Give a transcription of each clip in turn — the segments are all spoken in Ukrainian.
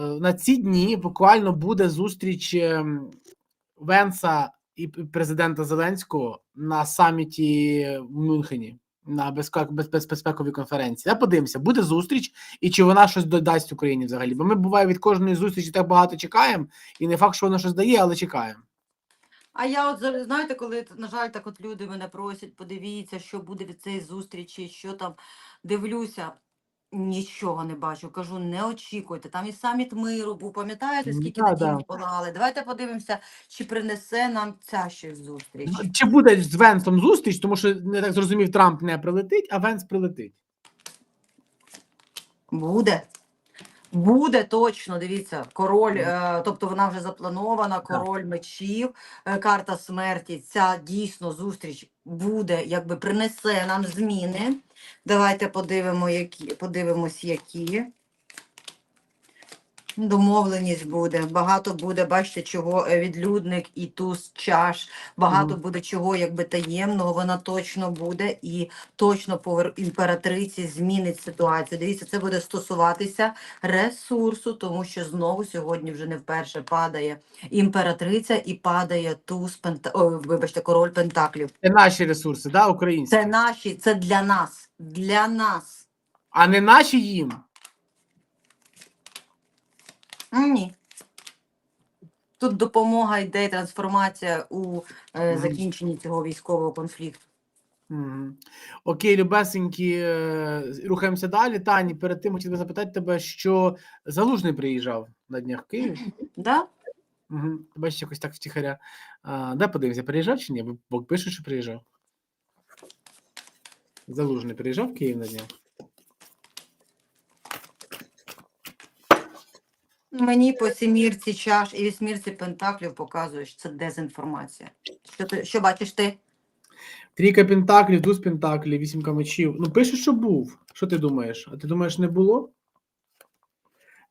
на ці дні буквально буде зустріч ем, Венса і президента Зеленського на саміті в Мюнхені на безпек- без- без- безпековій конференції. Я подивимося, буде зустріч, і чи вона щось додасть Україні взагалі. Бо ми буває від кожної зустрічі так багато чекаємо, і не факт, що вона щось дає, але чекаємо. А я от знаєте, коли на жаль, так от люди мене просять, подивіться, що буде від цієї зустрічі, що там дивлюся. Нічого не бачу. Кажу, не очікуйте. Там і саміт миру був. Пам'ятаєте, Ну, скільки да, надій да. палали? Давайте подивимося, чи принесе нам ця щось зустріч. Чи буде з Венсом зустріч, тому що не так зрозумів, Трамп не прилетить, а Венс прилетить. Буде. Буде точно, дивіться, король, е, тобто вона вже запланована, король мечів, е, карта смерті. Ця дійсно зустріч буде, якби принесе нам зміни. Давайте подивимо, які, подивимось, які. Домовленість буде, багато буде, бачите, чого е, відлюдник і туз чаш, багато Мгм. буде чого якби таємного, вона точно буде і точно повер імператриці змінить ситуацію. Дивіться, це буде стосуватися ресурсу, тому що знову сьогодні вже не вперше падає імператриця і падає туз пента... Ой, вибачте, король пентаклів. Це наші ресурси, да, українські, Це наші, це для нас, для нас. а не наші їм. Ні. Тут допомога йде і трансформація у е, закінченні цього військового конфлікту. Окей, любесенькі, е, рухаємося далі. Тані, перед тим хотів би запитати тебе, що Залужний приїжджав на днях в Київ. Да? Угу. Бачиш якось так втіхаря. А, де подивимося, приїжджав чи ні? Бо- Бо пишуть, що приїжджав. Залужний приїжджав в Київ на днях. Мені по сімірці чаш і вісьмірці пентаклів показує, що це дезінформація. Що, ти, що бачиш ти? Трійка пентаклів, туз пентаклів, вісімка мечів. Ну, пише, що був. Що ти думаєш? А ти думаєш, не було?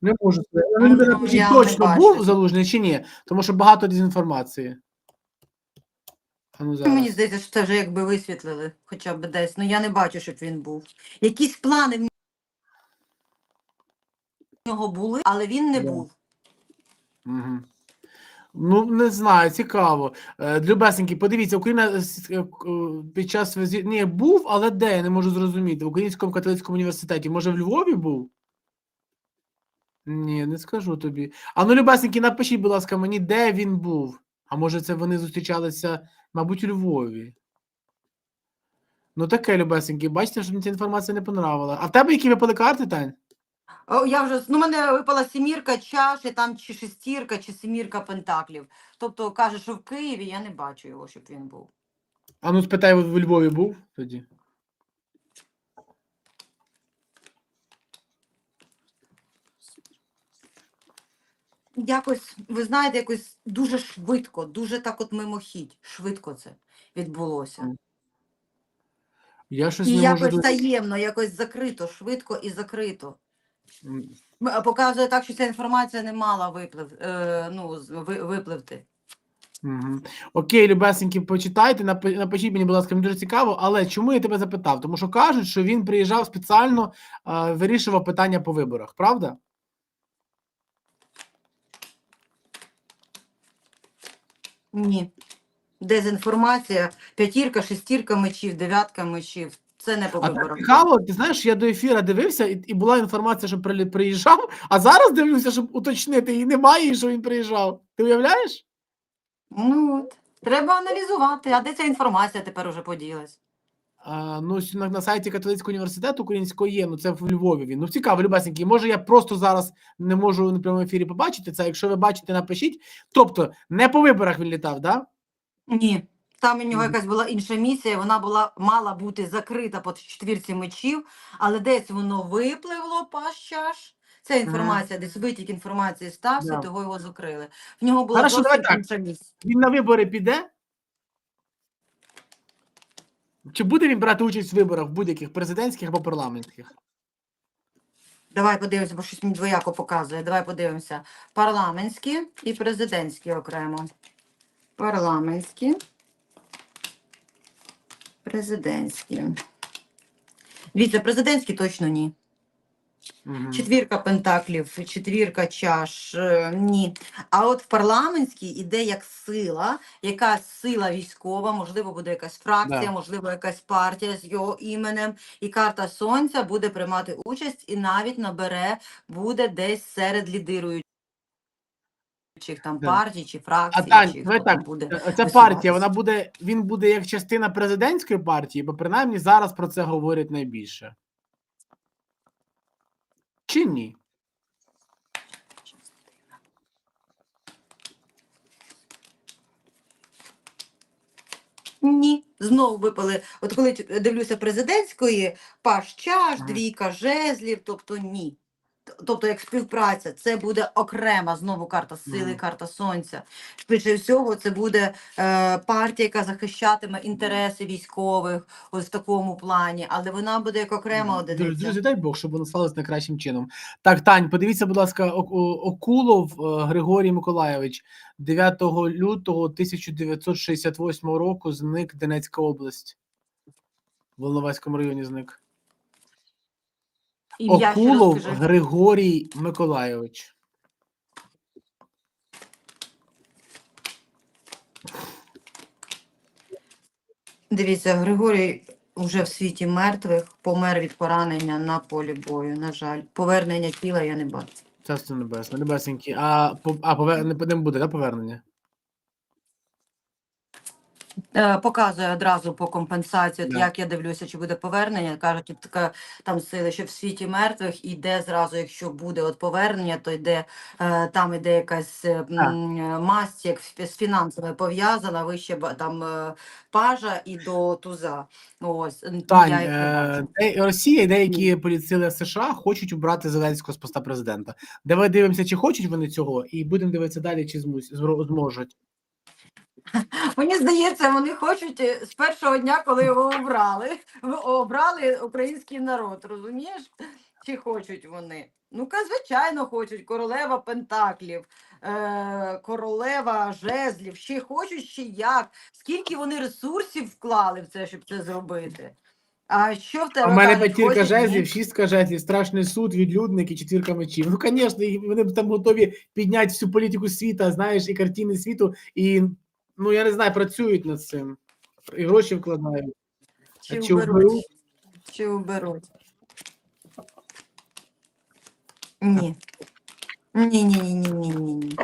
Не можу. Ну, Ну, я напишіть, не точно був залужний чи ні, тому що багато дезінформації. А ну, зараз. Мені здається, що це вже якби висвітлили, хоча б десь. Ну я не бачу, щоб він був. Якісь плани в нього були, але він не Да. був. Угу. Ну, не знаю, цікаво. Е, Любесенькі, подивіться, Україна е, с- е, к- е, під час візі... Ні, був, але де? Я не можу зрозуміти. В Українському католицькому університеті. Може, в Львові був? Ні, не скажу тобі. А ну, Любесенькі, напишіть, будь ласка, мені, де він був. А може, це вони зустрічалися, мабуть, у Львові. Ну, таке, любесеньке. бачите, що мені ця інформація не понравила. А в тебе які випали карти, Тань? О, я вже ну, мене випала сімірка чаш, і там чи шестірка, чи семірка пентаклів. Тобто каже, що в Києві я не бачу його, щоб він був. А ну, спитай, в Львові був тоді. Якось, ви знаєте, якось дуже швидко, дуже так от мимохідь, швидко це відбулося. Я щось І не якось можу. до- таємно, якось закрито, швидко і закрито. М, М, Показує так, що ця інформація не мала виплив, е, ну, з- ви- випливти. Мгм. Окей, любесенькі, почитайте, напи- напишіть мені, будь ласка, мені дуже цікаво, але чому я тебе запитав? Тому що кажуть, що він приїжджав спеціально, а, вирішував питання по виборах, правда? Ні. Дезінформація, п'ятірка, шестірка мечів, дев'ятка мечів. Це не по А так цікаво, ти знаєш, я до ефіра дивився, і, і була інформація, що приїжджав, а зараз дивлюся, щоб уточнити, і немає, що він приїжджав. Ти уявляєш? Ну от. Треба аналізувати, а де ця інформація тепер уже поділась? Ну, на, на сайті католицького університету українського є, ну це в Львові він. Ну цікаво, любесенькі. Може, я просто зараз не можу на прямому ефірі побачити це. Якщо ви бачите, напишіть. Тобто, не по виборах він літав, да? Ні. Там у нього якась була інша місія, вона була мала бути закрита по четвірці мечів, але десь воно випливло паш чаш. Ця інформація, десь витік інформації стався, Да. того його закрили. В нього була Хорошо, давай зовсім так. інша місія. Він на вибори піде? Чи буде він брати участь в виборах будь-яких президентських або парламентських? Давай подивимося, бо щось мені двояко показує. Давай подивимося. Парламентські і президентські окремо. Парламентські. Президентські. Дивіться, президентські точно ні. Мгм. Четвірка пентаклів, четвірка чаш. е, Ні. А от в парламентській іде як сила, якась сила військова, можливо, буде якась фракція, Да. можливо, якась партія з його іменем. І карта сонця буде приймати участь і навіть набере, буде десь серед лідируючих там Да. партій чи А фракцій, Тань, чи давай хто так. буде. е, Ця висуватися. партія, вона буде, він буде як частина президентської партії, бо принаймні зараз про це говорять найбільше. Чи ні? Ні, знову випали. От коли дивлюся президентської, паш чаш, двійка жезлів, тобто ні. Тобто, як співпраця, це буде окрема знову карта сили, Мгм. карта сонця. Швидше всього, це буде е, партія, яка захищатиме інтереси військових, ось в такому плані, але вона буде як окрема Друзі, одиниця. друзі, дай Бог, щоб воно сталося найкращим чином. Так, Тань, подивіться, будь ласка, Окулов е, Григорій Миколайович 9 лютого 1968 року зник Донецька область. В Волноваському районі зник. Ім'я ще Окулов розкажи. Григорій Миколайович. Дивіться, Григорій вже в світі мертвих, помер від поранення на полі бою. На жаль, повернення тіла я не бачу. Царство небесне, небесенькі. А, по- а повер... не, не буде, да, повернення? Е, Показує одразу по компенсації, Да. як я дивлюся, чи буде повернення. Кажуть, така там сили, що в світі мертвих іде зразу, якщо буде от повернення, то йде е, там іде якась м, е, масть, як з фінансами пов'язана, вище там пажа і до туза. Ось Тань, я е, Росія і деякі політсили США хочуть убрати Зеленського з поста президента. Давай дивимося, чи хочуть вони цього, і будемо дивитися далі, чи змусь- зможуть. Мені здається, вони хочуть е, з першого дня, коли його обрали, обрали український народ, розумієш? Чи хочуть вони? Ну, ка, звичайно, хочуть. Королева Пентаклів, е, королева жезлів, ще хочуть, ще як. Скільки вони ресурсів вклали в це, щоб це зробити? А що в тебе в мене п'ятірка жезлів, шістка жезлів, страшний суд, відлюдник і четвірка мечів. Ну, звісно, вони б там готові підняти всю політику світу, знаєш, і картини світу, і ну я не знаю, працюють над цим. І гроші вкладають. Чи а чи уберуть? Чи уберуть? Ні. Ні, ні, ні, ні, ні, ні, ні.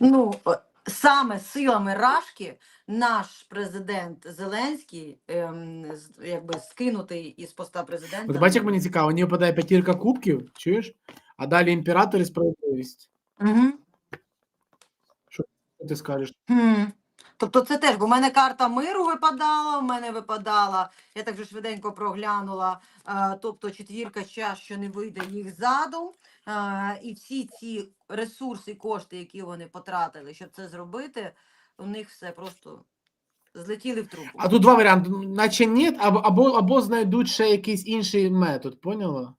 Ну, е, саме силами Рашки наш президент Зеленський, ем, з- якби скинутий із поста президента. От бачиш, як мені цікаво, мені випадає п'ятірка кубків, чуєш? А далі імператор і справедливість. Угу. Що ти скажеш? Хм. Тобто це теж, бо в мене карта миру випадала, в мене випадала, я так же швиденько проглянула, е, тобто четвірка час, що не вийде їх задум, е, і всі ці ресурси, кошти, які вони потратили, щоб це зробити, у них все просто злетіли в трубу. А тут два варіанти: наче ні, або, або, або знайдуть ще якийсь інший метод, поняла?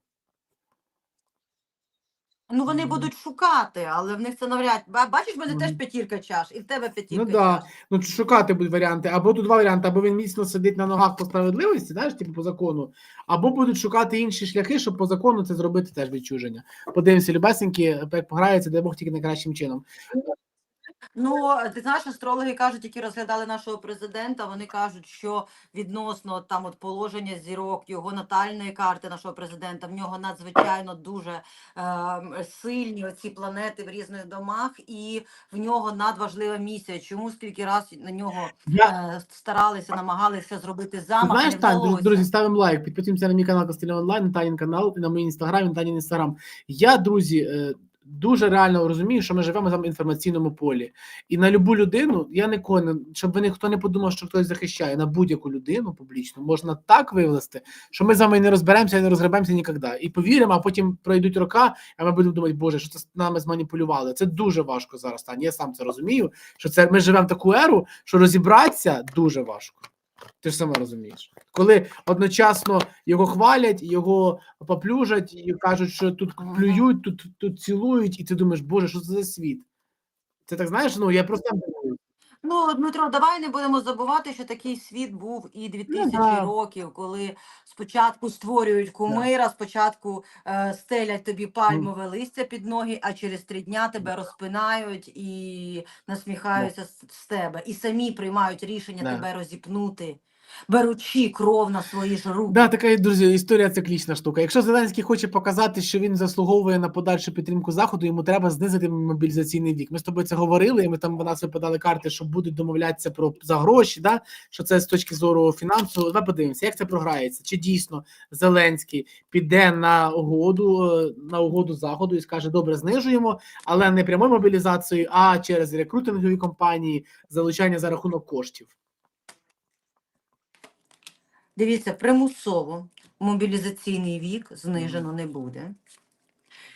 Ну вони будуть шукати, але в них це навряд. Ба- Бачиш, в мене теж п'ятірка чаш, і в тебе п'ятірка Ну чаш. Ну, шукати будуть варіанти. Або тут два варіанти, або він міцно сидить на ногах по справедливості, знаєш, типу по закону, або будуть шукати інші шляхи, щоб по закону це зробити теж відчуження. Подивимося, любесенькі, як пограється, дай Бог тільки найкращим чином. Ну, ти знаєш, астрологи кажуть, які розглядали нашого президента, вони кажуть, що відносно там от положення зірок, його натальної карти нашого президента, в нього надзвичайно дуже е, сильні оці планети в різних домах, і в нього надважлива місія. Чому скільки раз на нього е, старалися, намагалися зробити Ти замах, знаєш, Тань, друзі, друзі, ставимо лайк, підписуємося на мій канал Костеля Онлайн, на Танін канал, на мій інстаграм, і на Танін інстаграм. Я, друзі, е, дуже реально розумію, що ми живемо в інформаційному полі. І на любу людину, я не щоб ви ніхто не подумав, що хтось захищає на будь-яку людину публічну, можна так вивести, що ми з вами не розберемося і не розгребемося ніколи. І повіримо, а потім пройдуть роки, а ми будемо думати, Боже, що це з нами зманіпулювали. Це дуже важко зараз. Тань. Я сам це розумію. Що це ми живемо в таку еру, що розібратися дуже важко. Ти ж сама розумієш, коли одночасно його хвалять, його поплюжать, і кажуть, що тут плюють, тут, тут цілують, і ти думаєш, Боже, що це за світ? Це так знаєш? Ну я просто. Ну, Дмитро, давай не будемо забувати, що такий світ був і 2000 да. років, коли спочатку створюють кумира, спочатку е, стелять тобі пальмове листя під ноги, а через три дня тебе розпинають і насміхаються з, з тебе. І самі приймають рішення Да. тебе розіпнути, беручи кров на свої ж руки. Да, така друзі, історія циклічна штука. Якщо Зеленський хоче показати, що він заслуговує на подальшу підтримку заходу, йому треба знизити мобілізаційний вік. Ми з тобою це говорили. і Ми там в нас випадали карти, що будуть домовлятися про за гроші. Да? Що це з точки зору фінансового. Давай подивимося, як це програється. Чи дійсно Зеленський піде на угоду е, на угоду заходу і скаже: добре, знижуємо, але не прямою мобілізацією, а через рекрутингові компанії, залучання за рахунок коштів. Дивіться, примусово мобілізаційний вік знижено не буде.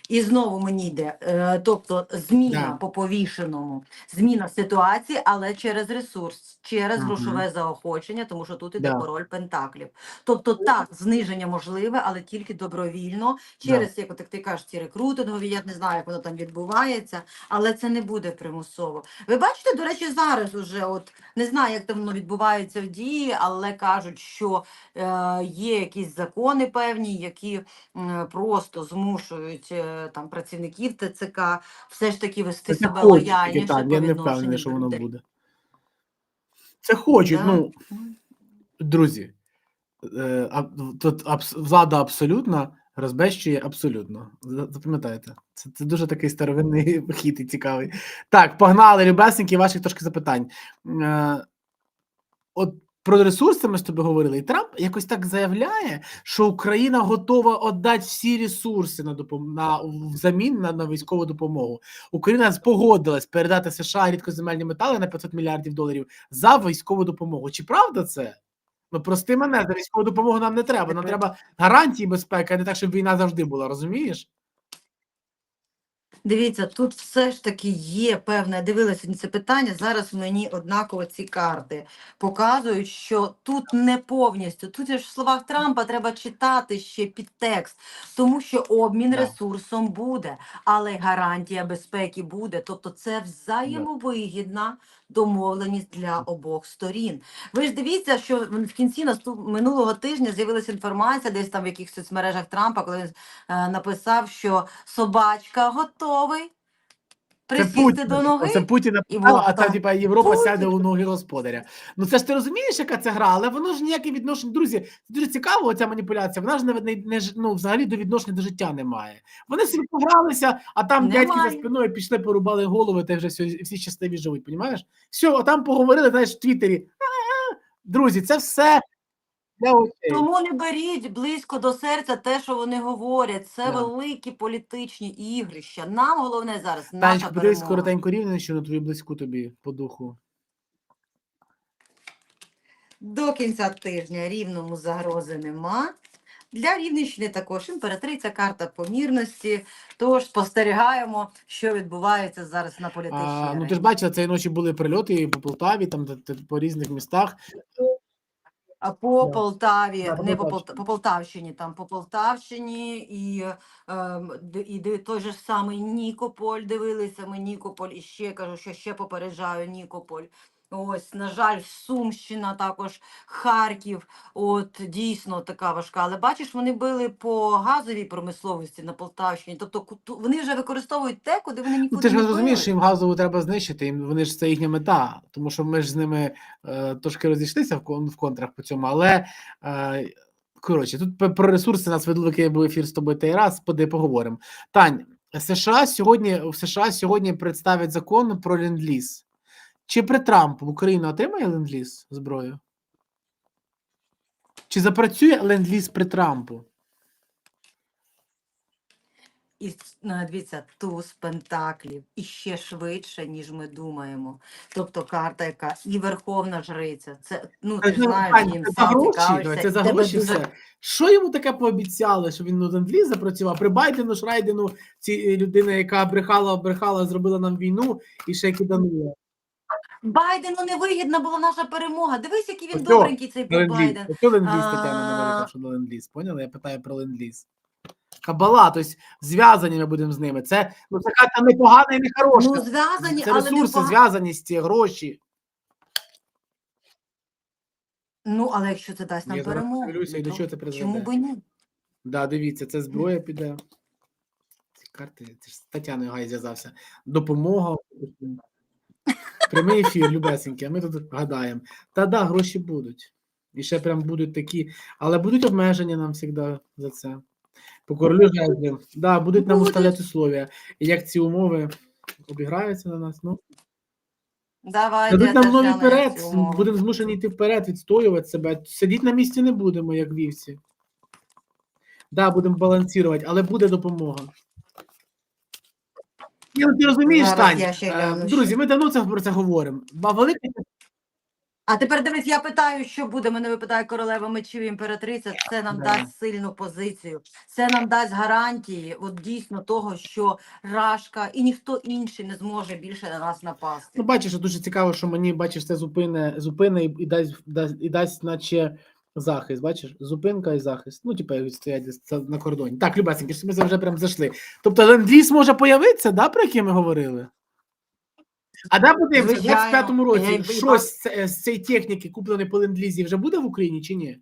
І знову мені йде, е, тобто зміна Да. по повішеному, зміна ситуації, але через ресурс, через Мгм. грошове заохочення, тому що тут іде Да. король пентаклів. Тобто так, зниження можливе, але тільки добровільно, через, як от ти кажеш, ці рекрутингові, я не знаю, як воно там відбувається, але це не буде примусово. Ви бачите, до речі, зараз уже, от не знаю, як там воно відбувається в дії, але кажуть, що е, є якісь закони певні, які м, просто змушують е, там працівників ТЦК все ж таки вести Це себе лояльніше так, по я не впевнений, що воно буде. Це хочуть. Да. Ну, друзі, е, тут влада абсолютно розбещує абсолютно. За- Запам'ятайте, це, це дуже такий старовинний хід і цікавий. Так, погнали, любесники, ваших трошки запитань. Е, от про ресурси ми з тобою говорили, і Трамп якось так заявляє, що Україна готова віддати всі ресурси на допом... на взамін на, на військову допомогу. Україна погодилась передати США рідкоземельні метали на 500 мільярдів доларів за військову допомогу. Чи правда це? Ну прости мене, за військову допомогу нам не треба. Нам треба гарантії безпеки, а не так, щоб війна завжди була, розумієш? Дивіться, тут все ж таки є певне, я дивилася на це питання. Зараз мені однаково ці карти показують, що тут не повністю. Тут ж в словах Трампа треба читати ще підтекст, тому що обмін Да. ресурсом буде, але гарантія безпеки буде. Тобто це взаємовигідна домовленість для обох сторін. Ви ж дивіться, що в кінці наступ... минулого тижня з'явилася інформація десь там в якихось соцмережах Трампа, коли він е, написав, що собачка готовий присісти до ноги. Це Путін І а там, типа, Європа Путін. сяде у ноги господаря. Ну це ж ти розумієш, яка це гра, але воно ж ніяке відношення. Друзі, це дуже цікаво, оця маніпуляція. Вона ж не, не, не ну, взагалі до відношення до життя немає. Вони собі погралися, а там дядьки за спиною пішли, порубали голови, та вже всі, всі щасливі живуть, понімаєш? Все, а там поговорили, знаєш, в Твіттері. Друзі, це все для очей. Тому не беріть близько до серця те, що вони говорять. Це Да. великі політичні ігрища. Нам головне зараз наша Танечко, подивись перемога. коротеньку рівненщину, твою близьку тобі по духу. До кінця тижня рівному загрози нема. Для Рівненщини також імператриця карта помірності. Тож спостерігаємо, що відбувається зараз на політичній А, ну арені. ти ж бачила, цієї ночі були прильоти і по Полтаві, там та- та по різних містах. А по Да. Полтаві, Да, не по, Полтавщині. Полта- по Полтавщині, там по Полтавщині і, і той же самий Нікополь дивилися ми Нікополь, і ще кажу, що ще попереджаю Нікополь. Ось, на жаль, Сумщина, також Харків. От дійсно така важка. Але бачиш, вони били по газовій промисловості на Полтавщині. Тобто вони вже використовують те, куди вони нікуди Ну, ти ж не розумієш, що їм газову треба знищити, їм вони ж це їхня мета, тому що ми ж з ними е, трошки розійшлися в, в контрах по цьому, але е, коротше, тут про ресурси нас великий був ефір з тобою той раз, поди поговоримо. Тань, США сьогодні в США сьогодні представять закон про ленд-ліз. Чи при Трампу Україна отримає ленд-ліз зброю? Чи запрацює ленд-ліз при Трампу? І ну, дивіться, туз пентаклів і ще швидше, ніж ми думаємо. Тобто карта, яка і верховна жриця. Це ну ти Ну, знаєш, їм за гроші, це за гроші дуже- все. Що йому таке пообіцяли, що він ну, ленд-ліз запрацював? При Байдену, Шрайдену, ці е, людина, яка брехала, брехала, зробила нам війну і ще киданула. Байдену невигідна була наша перемога. Дивись, який він Ось добренький цей ленд-ліз. Байден. Що ленд-ліз Тетяна А. що на ленд-ліз? Поняли? Я питаю про ленд-ліз. Кабала, тобто зв'язані ми будемо з ними. Це ну це карта не погана і не хороша. Ну зв'язані, це але ресурси, не зв'язаність, гроші. Ну, але якщо це дасть нам Я зараз перемогу, дивлюся, і до то чого це призведе. чому б і ні? Да, дивіться, це зброя піде. Ці карти, це ж з Тетяною Гай зв'язався. Допомога. Прямий ефір, любесенький, а ми тут гадаємо. Та да, гроші будуть. І ще прям будуть такі, але будуть обмеження нам завжди за це. По королю жезлів. Да, будуть нам уставляти условия. І як ці умови обіграються на нас, ну. Давайте Дадуть нам нові вперед, будемо змушені йти вперед, відстоювати себе. Сидіти на місці не будемо, як вівці. Да, будемо балансувати, але буде допомога. Ні, ну ти розумієш, Зараз Тань, я ще е, гляну, друзі, ми давно це про це говоримо. Велика А тепер дивись, я питаю, що буде. Мене випитає королева мечів імператриця. Це нам Да. дасть сильну позицію. Це нам дасть гарантії, от дійсно того, що Рашка і ніхто інший не зможе більше на нас напасти. Ну, бачиш, дуже цікаво, що мені бачиш, це зупине, зупине і, і дасть, дасть, і дасть, наче захист. Бачиш, зупинка і захист. Ну, типу, як стоять десь на кордоні. Так, любесеньки, ми вже прям зайшли. Тобто ленд-ліз може появитися, да, про який ми говорили? А да, подивимося, в 25-му році щось з, з цієї техніки, купленої по ленд-лізі, вже буде в Україні чи ні?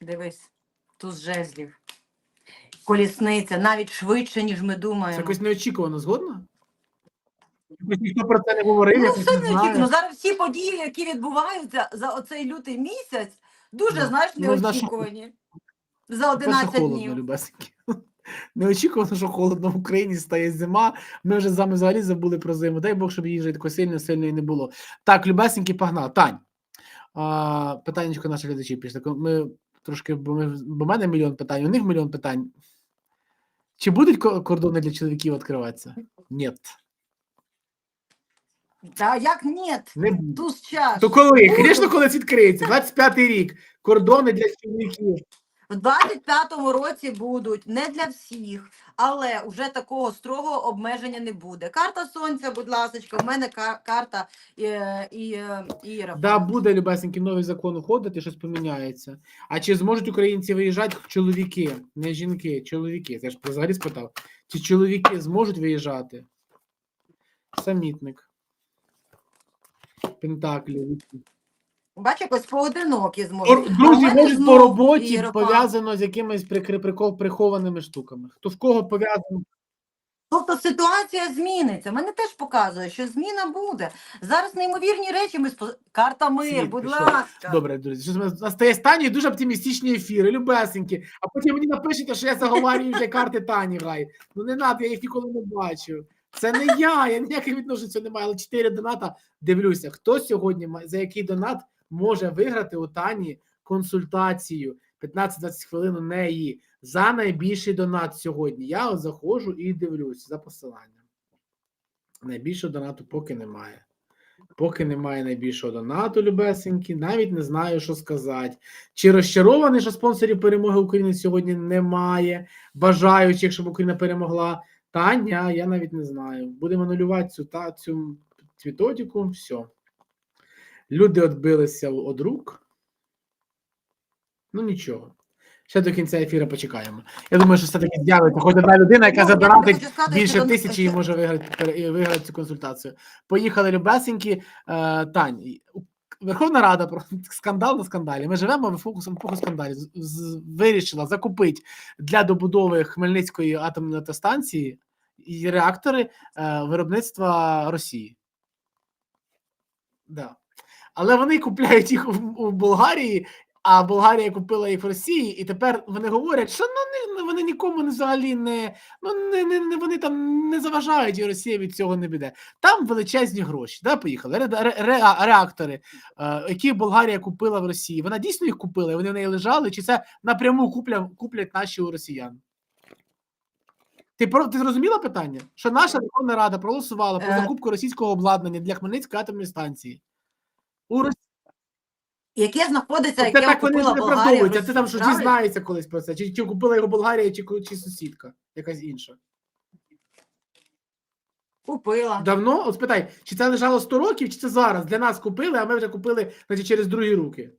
Дивись, тут жезлів. Колісниця навіть швидше, ніж ми Це думаємо. якось неочікувано, згодна? Якось ніхто про це не говорив, Ну, якось не. Зараз всі події, які відбуваються за оцей лютий місяць, дуже, Ну, знаєш, ну, знаєш, неочікувані. За По-перше, 11 холодно, днів. любесеньки. Неочікувано, що холодно в Україні стає зима. Ми вже з вами взагалі забули про зиму. Дай Бог, щоб її вже такої сильно сильної не було. Так, любесеньки, погнав. Тань. А, питаннячко наших глядачів пішли. Ми трошки, бо, ми, бо в мене мільйон питань, у них мільйон питань. Чи будуть ко- кордони для чоловіків відкриватися? Ні. Та як ні? Не буде. Туз час. То коли? Звісно, коли це відкриється. 25-й рік. Кордони для чоловіків. В 25-му році будуть не для всіх, але вже такого строгого обмеження не буде. Карта сонця, будь ласка, в мене ка- карта е, і, е, Іра. Да, буде любесенький новий закон уходити, щось поміняється. А чи зможуть українці виїжджати чоловіки, не жінки, чоловіки? Я ж взагалі спитав. Чи чоловіки зможуть виїжджати? Самітник. Пентаклі. Бач, якось поодинокі зможуть. А в Друзі мене можуть по роботі пов'язано з якимись прикри, прикол прихованими штуками. Хто в кого пов'язано? Тобто ситуація зміниться. Мене теж показує, що зміна буде. Зараз неймовірні речі. Ми спо... Карта мир, Світ будь пішов. ласка. Добре, друзі. Що у нас стає стані дуже оптимістичні ефіри, любесенькі. А потім мені напишете, що я заговарюю вже карти Тані Гай. Ну не надо, я їх ніколи не бачу. Це не я, я ніяких відношень цього не маю. Але чотири доната дивлюся. Хто сьогодні за який донат може виграти у Тані консультацію 15-20 хвилин у неї за найбільший донат сьогодні. Я заходжу і дивлюсь за посиланням. Найбільшого донату поки немає. Поки немає найбільшого донату, любесенькі, навіть не знаю, що сказати. Чи розчарований, що спонсорів перемоги України сьогодні немає, бажаючих, щоб Україна перемогла. Та ні, я навіть не знаю. Будемо нулювати цю, та, цю методику, все. Люди відбилися від рук. Ну нічого. Ще до кінця ефіру почекаємо. Я думаю, що все-таки з'явиться хоч одна людина, яка Ну, сказати, більше тисячі і може виграти, виграти цю консультацію. Поїхали любесенькі. Е, Тань, Верховна Рада про скандал на скандалі. Ми живемо в епоху скандалів. З- з- Вирішила закупити для добудови Хмельницької атомної станції і реактори е, виробництва Росії. Да. Але вони купляють їх у, у Болгарії, а Болгарія купила їх в Росії, і тепер вони говорять, що ну, не, вони нікому не взагалі не, ну, не, не, не вони там не заважають, і Росія від цього не піде. Там величезні гроші. Да, поїхали. Ре, ре, ре- реактори, е, які Болгарія купила в Росії. Вона дійсно їх купила, і вони в неї лежали, чи це напряму купля, куплять наші у росіян? Ти про ти зрозуміла питання? Що наша Верховна Рада проголосувала про Е. закупку російського обладнання для Хмельницької атомної станції? У Росії Яке знаходиться, яке так вони ж купила не Болгарія. в. Ти там що дізнається колись про це? Чи, чи купила його Болгарія, чи, чи сусідка, якась інша? Купила. Давно? От спитай, чи це лежало 100 років, чи це зараз? Для нас купили, а ми вже купили значить, через другі руки.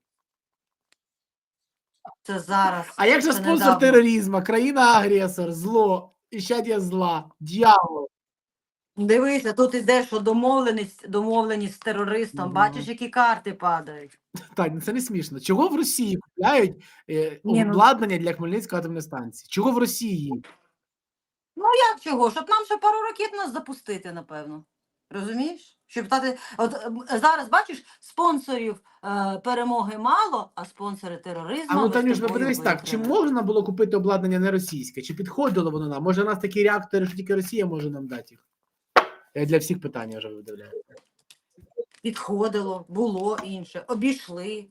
Це зараз. А як же Це спонсор недавно. тероризму, країна-агресор, зло, іщадія зла, дьявол? Дивися, тут іде, що домовленість, домовленість з терористом. Мгм. Бачиш, які карти падають. Ну це не смішно. Чого в Росії купляють е, Ні, ну- обладнання для Хмельницької атомної станції? Чого в Росії? Ну Як чого? Щоб нам ще пару ракет нас запустити, напевно. Розумієш? Щоб стати. От е, зараз бачиш, спонсорів е, перемоги мало, а спонсори тероризму. А ну Танюш, ну подивись так, чи можна було купити обладнання не російське? Чи підходило воно нам? Може, у нас такі реактори, що тільки Росія може нам дати їх? Я для всіх питань вже видивляю. підходило, було інше, обійшли.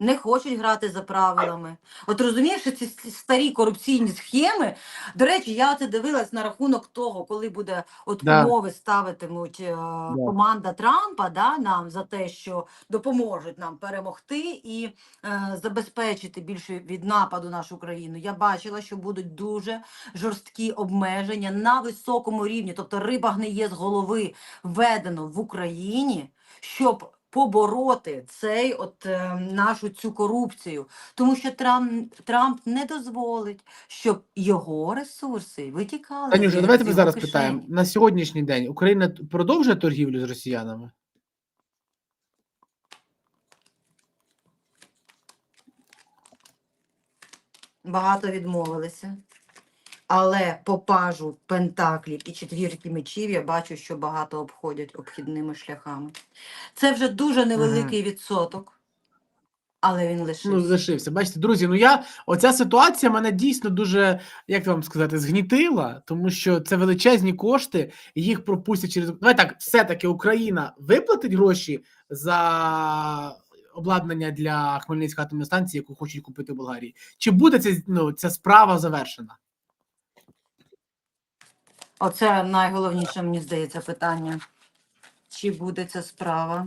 Не хочуть грати за правилами. От розумієш, що ці старі корупційні схеми. До речі, я це дивилась на рахунок того, коли буде от Да. умови ставитимуть е, команда Трампа да, нам за те, що допоможуть нам перемогти і е, забезпечити більше від нападу нашу країну. Я бачила, що будуть дуже жорсткі обмеження на високому рівні, тобто риба гниє з голови введено в Україні, щоб побороти цей от е, нашу цю корупцію, тому що Трамп, Трамп не дозволить, щоб його ресурси витікали. Танюша, давайте ми зараз кишені. питаємо. На сьогоднішній день Україна продовжує торгівлю з росіянами? Багато відмовилися. Але по пажу пентаклів і четвірки мечів я бачу, що багато обходять обхідними шляхами. Це вже дуже невеликий відсоток, але він лишився. Ну, лишився. Бачите, друзі, ну я оця ситуація мене дійсно дуже, як вам сказати, згнітила, тому що це величезні кошти, і їх пропустять через. Давай так, все-таки Україна виплатить гроші за обладнання для Хмельницької атомної станції, яку хочуть купити в Болгарії. Чи буде ця, ну, ця справа завершена? Оце найголовніше, мені здається, питання. Чи буде ця справа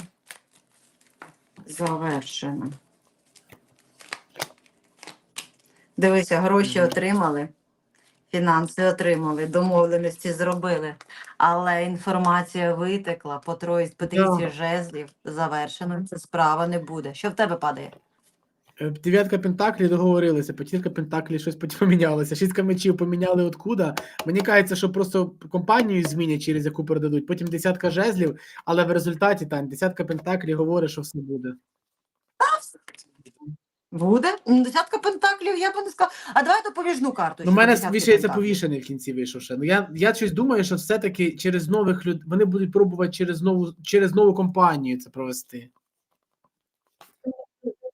завершена? Дивися, гроші отримали, фінанси отримали, домовленості зробили, але інформація витекла по петиції жезлів завершено. Ця справа не буде. Що в тебе падає? Е, Дев'ятка Пентаклі договорилися, п'ятірка Пентаклі щось потім помінялося. Шістка мечів поміняли откуда. Мені кажеться, що просто компанію змінять, через яку передадуть. Потім десятка жезлів, але в результаті там десятка Пентаклі говорить, що все буде. Буде? Ну, Десятка пентаклів, я би не сказала. А давай допоміжну карту. Ну, у мене вішається повішений в кінці вийшов ще. Ну я, я щось думаю, що все-таки через нових людей вони будуть пробувати через нову через нову компанію це провести.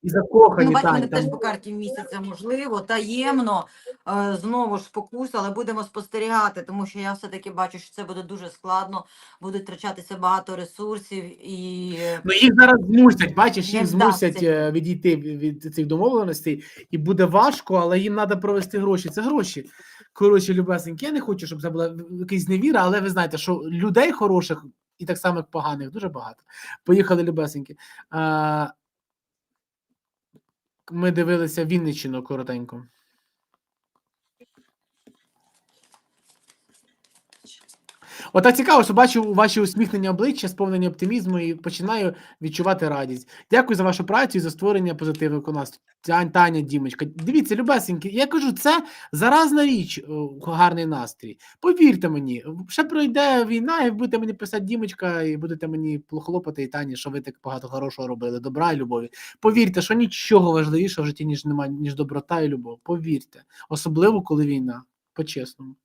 І закохані Ну, бачите, мене теж по карті місяця можливо, таємно, е, знову ж спокус, але будемо спостерігати, тому що я все-таки бачу, що це буде дуже складно, будуть втрачатися багато ресурсів і е, Ну їх зараз змусять, бачиш, їх змусять е, відійти від цих домовленостей, і буде важко, але їм треба провести гроші. Це гроші. Коротше, любесенькі, я не хочу, щоб це була якась невіра, але ви знаєте, що людей хороших і так само поганих дуже багато. Поїхали любесенькі. Ми дивилися Вінниччину коротенько. Отак цікаво, що бачу ваші усміхнені обличчя, сповнені оптимізму і починаю відчувати радість. Дякую за вашу працю і за створення позитиву у нас. Таня, Дімочка. Дивіться, любесенькі, я кажу, це заразна річ, гарний настрій. Повірте мені, ще пройде війна, і будете мені писати Дімочка, і будете мені хлопати і Тані, що ви так багато хорошого робили, добра і любові. Повірте, що нічого важливішого в житті, ніж немає, ніж доброта і любов. Повірте, особливо коли війна, по-чесному.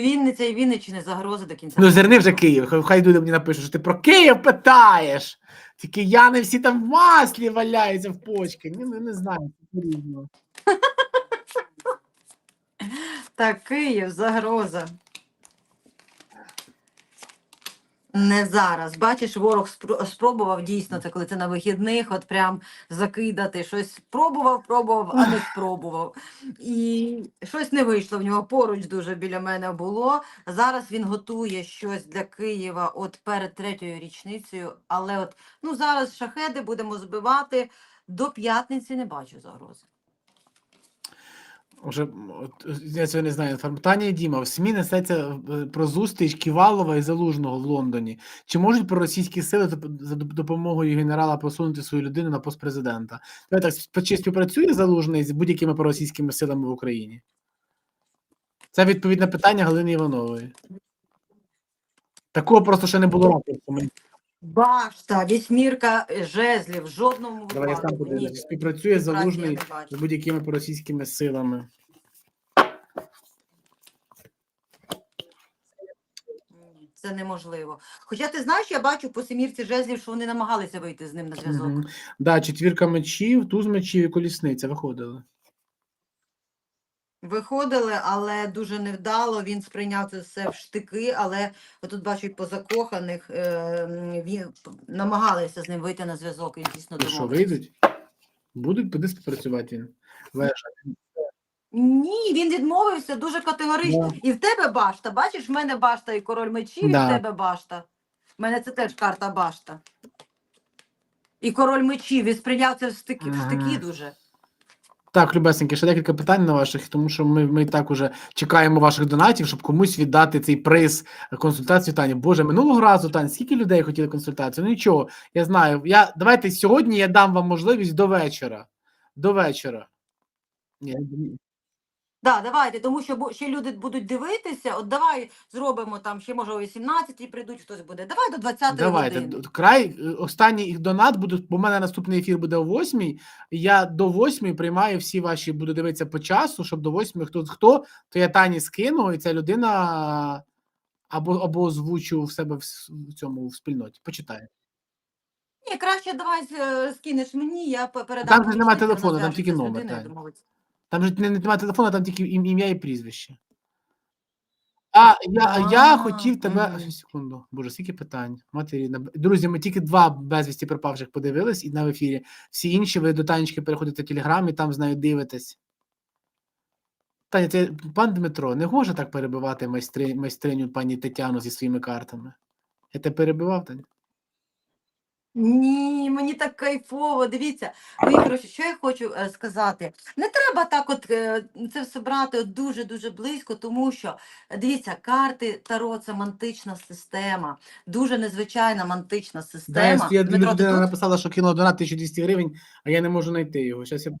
Вінниця і Вінниччини загрози до кінця. Ну, зерни вже Київ. Хай- Хай люди мені напишуть, що ти про Київ питаєш. Ті кияни всі там в маслі валяються в почки. Ні, ну, не знаю, це по-різному. Так, Київ, загроза. Не зараз. Бачиш, ворог спробував дійсно це, коли це на вихідних, от прям закидати. Щось спробував, пробував, а не спробував. І щось не вийшло в нього. Поруч дуже біля мене було. Зараз він готує щось для Києва от перед третьою річницею. Але от ну зараз шахеди будемо збивати. До п'ятниці не бачу загрози. Уже, я цього не знаю. інформ- Діма, в СМІ несеться е, про зустріч Ківалова і Залужного в Лондоні. Чи можуть проросійські сили за допомогою генерала посунути свою людину на пост президента? Так, чи співпрацює Залужний з будь-якими проросійськими силами в Україні? Це відповідь на питання Галини Іванової. Такого просто ще не було. Мені- Башта, вісьмірка е, жезлів, в жодному Давай я сам випадку. подивлюсь. Ні, Співпрацює залужний не бачу. з будь-якими проросійськими силами. Ні, Це неможливо. Хоча ти знаєш, я бачу по семірці жезлів, що вони намагалися вийти з ним на зв'язок. Мгм. Да, четвірка мечів, туз мечів і колісниця виходили. Виходили, але дуже невдало. Він сприйняв це все в штики, але тут бачу і по закоханих е, він намагалися з ним вийти на зв'язок і дійсно І що, вийдуть? Будуть, буде співпрацювати. Вежа. Ні, він відмовився дуже категорично. І в тебе башта. Бачиш, в мене башта і король мечів, і в тебе башта. В мене це теж карта башта. І король мечів, він сприйняв це в штики, в штики дуже. Так, любесеньки, ще декілька питань на ваших, тому що ми, ми так уже чекаємо ваших донатів, щоб комусь віддати цей приз консультацію Тані. Боже, минулого разу, Тань, скільки людей хотіли консультацію? Ну нічого, я знаю. Я, давайте сьогодні я дам вам можливість до вечора. До вечора. Ні. Да, давайте, тому що ще люди будуть дивитися. От давай зробимо там, ще може о 18-й прийдуть, хтось буде. Давай до 20 Давайте. години. Край, е, останній їх донат буде, бо в мене наступний ефір буде о 8 Я до 8 приймаю всі ваші, буду дивитися по часу, щоб до 8 хто хто, то я Тані скину, і ця людина або, або озвучу в себе в, цьому в спільноті. Почитаю. Ні, краще давай е, скинеш мені, я передам. Там же немає телефону, там тільки номер. Там же не, немає телефону, там тільки ім- ім'я і прізвище. А я, я хотів тебе. мгм. Секунду, боже, скільки питань. Матері, друзі, ми тільки два безвісті пропавших подивились і на ефірі. Всі інші ви до Танечки переходите в Телеграм і там з нею дивитесь. Таня, це пан Дмитро, не може так перебивати майстри, майстриню пані Тетяну зі своїми картами. Я тебе перебивав, Таня? Ні, мені так кайфово. Дивіться, мої хороші, що я хочу е, сказати. Не треба так, от е, це все брати дуже дуже близько, тому що е, дивіться, карти Таро це мантична система, дуже незвичайна мантична Да, я, система. я, Дмитро, ти людина тут? написала, що кинула донат 1200 гривень, а я не можу знайти його. Щас я...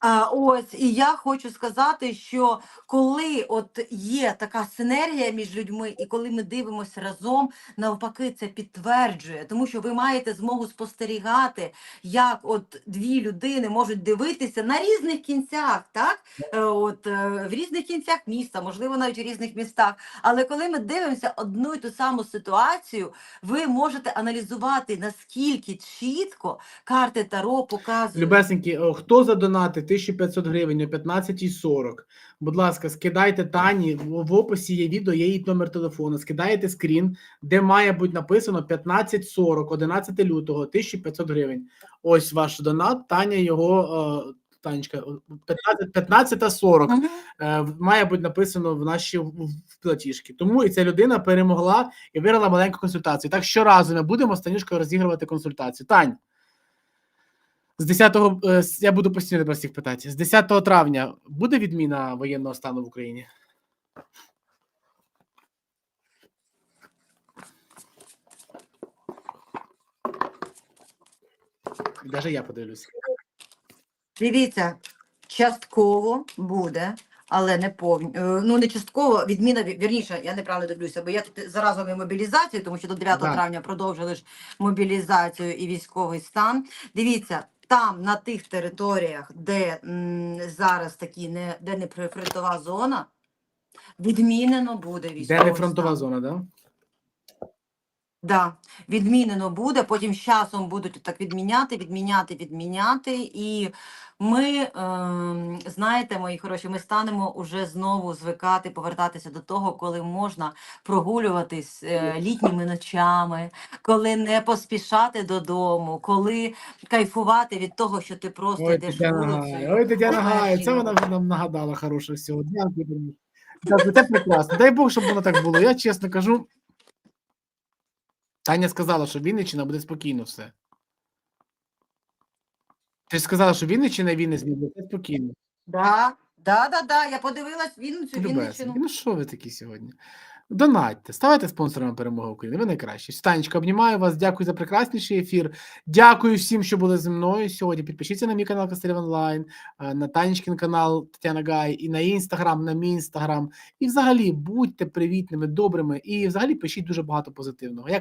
А, ось, і я хочу сказати, що коли от є така синергія між людьми, і коли ми дивимося разом, навпаки, це підтверджує, тому що ви маєте змогу спостерігати, як от дві людини можуть дивитися на різних кінцях, так? Е, От е, в різних кінцях міста, можливо, навіть в різних містах. Але коли ми дивимося одну і ту саму ситуацію, ви можете аналізувати наскільки чітко карти Таро показують. Любесенькі, хто задонатить 1500 гривень о 15.40? Будь ласка, скидайте Тані. В описі є відео, є її номер телефону. Скидаєте скрін, де має бути написано 1540, 11 лютого, 1500 гривень. Ось ваш донат. Таня його. е, Танечка, о, 15, 15.40 Мгм. е, має бути написано в нашій в, платіжці. Тому і ця людина перемогла і виграла маленьку консультацію. Так щоразу ми будемо з Танюшкою розігрувати консультацію. Тань, з 10-го, е, я буду постійно тебе всіх питати. З 10 травня буде відміна воєнного стану в Україні? Даже я подивлюся. Дивіться, частково буде, але не повні. е, Ну, не частково, відміна, вірніше, я неправильно дивлюся, бо я тут за разовою мобілізацією, тому що до 9 Да. травня продовжили ж мобілізацію і військовий стан. Дивіться, там, на тих територіях, де м, зараз такі не, де не прифронтова зона, відмінено буде військовий Де не фронтова стан. зона, да? Да, відмінено буде, потім з часом будуть так відміняти, відміняти, відміняти. І ми, ем, знаєте, мої хороші, ми станемо уже знову звикати, повертатися до того, коли можна прогулюватись е, літніми ночами, коли не поспішати додому, коли кайфувати від того, що ти просто Ой, йдеш вулицею. Ой, Тетяна Гая, це вона вже нам нагадала хороше всього. Дякую, це прекрасно. Дай Бог, щоб воно так було. Я чесно кажу. Таня сказала, що Вінниччина буде спокійно все. Ти ж сказала, що Вінниччина і Вінниць буде все спокійно. Да, да, да, да. Я подивилась Вінницю, Вінниччину. Ну що ви такі сьогодні? Донатьте, ставайте спонсорами перемоги України. Ви найкращі. Станечка, обнімаю вас. Дякую за прекрасніший ефір. Дякую всім, що були зі мною сьогодні. Підпишіться на мій канал Кастелів Онлайн, е, на Танечкин канал Тетяна Гай, і на інстаграм, на мій інстаграм. І взагалі будьте привітними, добрими, і взагалі пишіть дуже багато позитивного. Як